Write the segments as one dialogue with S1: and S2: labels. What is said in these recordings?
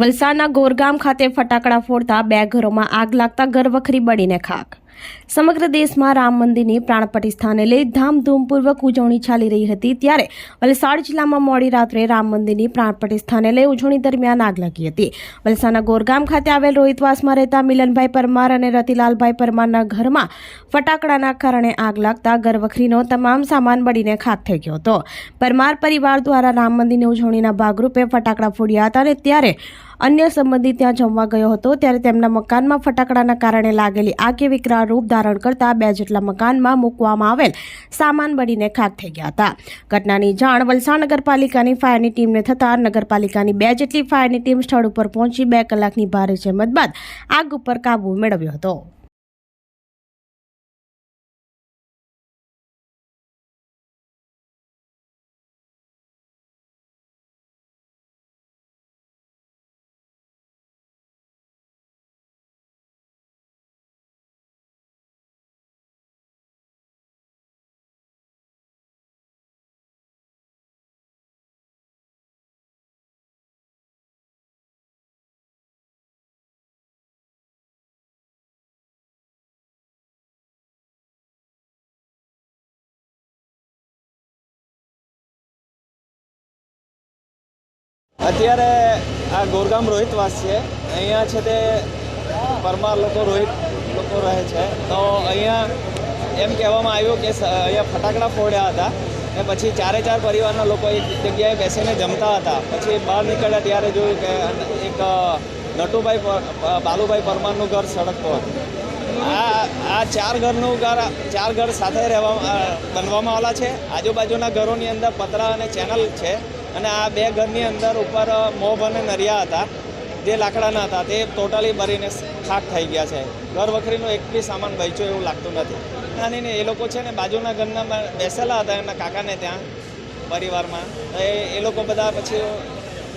S1: વલસાડના ગોરગામ ખાતે ફટાકડા ફોડતા બે ઘરોમાં આગ લાગતા ઘર વખરી બળીને ખાક. સમગ્ર દેશમાં રામ મંદિરની પ્રાણ પ્રતિષ્ઠાને લઈ ધામધૂમપૂર્વક ઉજવણી ચાલી રહી હતી ત્યારે વલસાડ જિલ્લામાં મોડી રાત્રે રામ મંદિરની પ્રાણ પ્રતિષ્ઠાને લઈ ઉજવણી દરમિયાન આગ લાગી હતી. વલસાડના ગોરગામ ખાતે આવેલ રોહિતવાસમાં રહેતા મિલનભાઈ પરમાર અને રતિલાલભાઈ પરમારના ઘરમાં ફટાકડાના કારણે આગ લાગતા ઘરવખરીનો તમામ સામાન બળીને ખાક થઈ ગયો હતો. પરમાર પરિવાર દ્વારા રામ મંદિરની ઉજવણીના ભાગરૂપે ફટાકડા ફોડ્યા હતા અને ત્યારે અન્ય સંબંધી ત્યાં જમવા ગયો હતો ત્યારે તેમના મકાનમાં ફટાકડાના કારણે લાગેલી આગે વિકરાળ રૂપ ધારણ કરતા બે જેટલા મકાનમાં મૂકવામાં આવેલ સામાન બળીને ખાક થઈ ગયા હતા. ઘટનાની જાણ વલસાડ નગરપાલિકાની ફાયરની ટીમને થતાં નગરપાલિકાની બે જેટલી ફાયરની ટીમ સ્થળ ઉપર પહોંચી બે કલાકની ભારે જહેમત બાદ આગ ઉપર કાબુ મેળવ્યો હતો.
S2: અત્યારે આ ગોરગામ રોહિતવાસ છે. અહીંયા છે તે પરમાર લોકો, રોહિત લોકો રહે છે. તો અહીંયા એમ કહેવામાં આવ્યું કે અહીંયા ફટાકડા ફોડ્યા હતા ને પછી ચારે ચાર પરિવારના લોકો એક જગ્યાએ બેસીને જમતા હતા. પછી બહાર નીકળ્યા ત્યારે જોયું કે એક નટુભાઈ બાલુભાઈ પરમારનું ઘર સડક હતું આ ચાર ઘરનું ઘર, ચાર ઘર સાથે રહેવા બનવામાં આવેલા છે. આજુબાજુના ઘરોની અંદર પતરા અને ચેનલ છે અને આ બે ઘરની અંદર ઉપર મોભ અને નરિયા હતા. જે લાકડાના હતા, તે ટોટલી ભરીને ખાક થઈ ગયા છે. ઘર વખરીનો એક બી સામાન વહેંચ્યો એવું લાગતું નથી. અને ને એ લોકો છે ને બાજુના ઘરના બેસેલા હતા એમના કાકાને ત્યાં પરિવારમાં. એ લોકો બધા પછી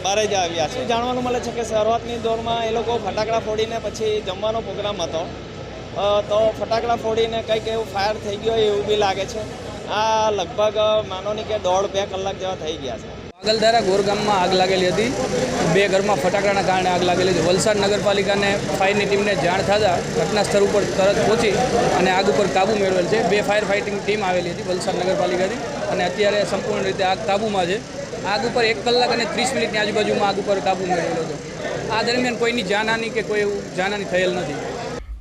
S2: બહાર જ આવ્યા છે. જાણવાનું મળે છે કે શરૂઆતની દોરમાં એ લોકો ફટાકડા ફોડીને પછી જમવાનો પ્રોગ્રામ હતો. તો ફટાકડા ફોડીને કંઈક એવું ફાયર થઈ ગયો હોય એવું બી લાગે છે. આ લગભગ માનો નહીં કે દોઢ બે કલાક જેવા થઈ ગયા છે.
S3: પાગલધારા ગોરગામમાં આગ લાગેલી હતી. બે ઘરમાં ફટાકડાના કારણે આગ લાગેલી હતી. વલસાડ નગરપાલિકાને ફાયરની ટીમને જાણ થતાં ઘટના સ્થળ ઉપર તરત પહોંચી અને આગ ઉપર કાબૂ મેળવેલ છે. બે ફાયર ફાઇટિંગ ટીમ આવેલી હતી વલસાડ નગરપાલિકાથી અને અત્યારે સંપૂર્ણ રીતે આગ કાબૂમાં છે. આગ ઉપર એક કલાક અને ત્રીસ મિનિટની આજુબાજુમાં આગ ઉપર કાબૂ મેળવેલો હતો. આ દરમિયાન કોઈની જાનહાની કે કોઈ એવું જાનહાની થયેલ નથી.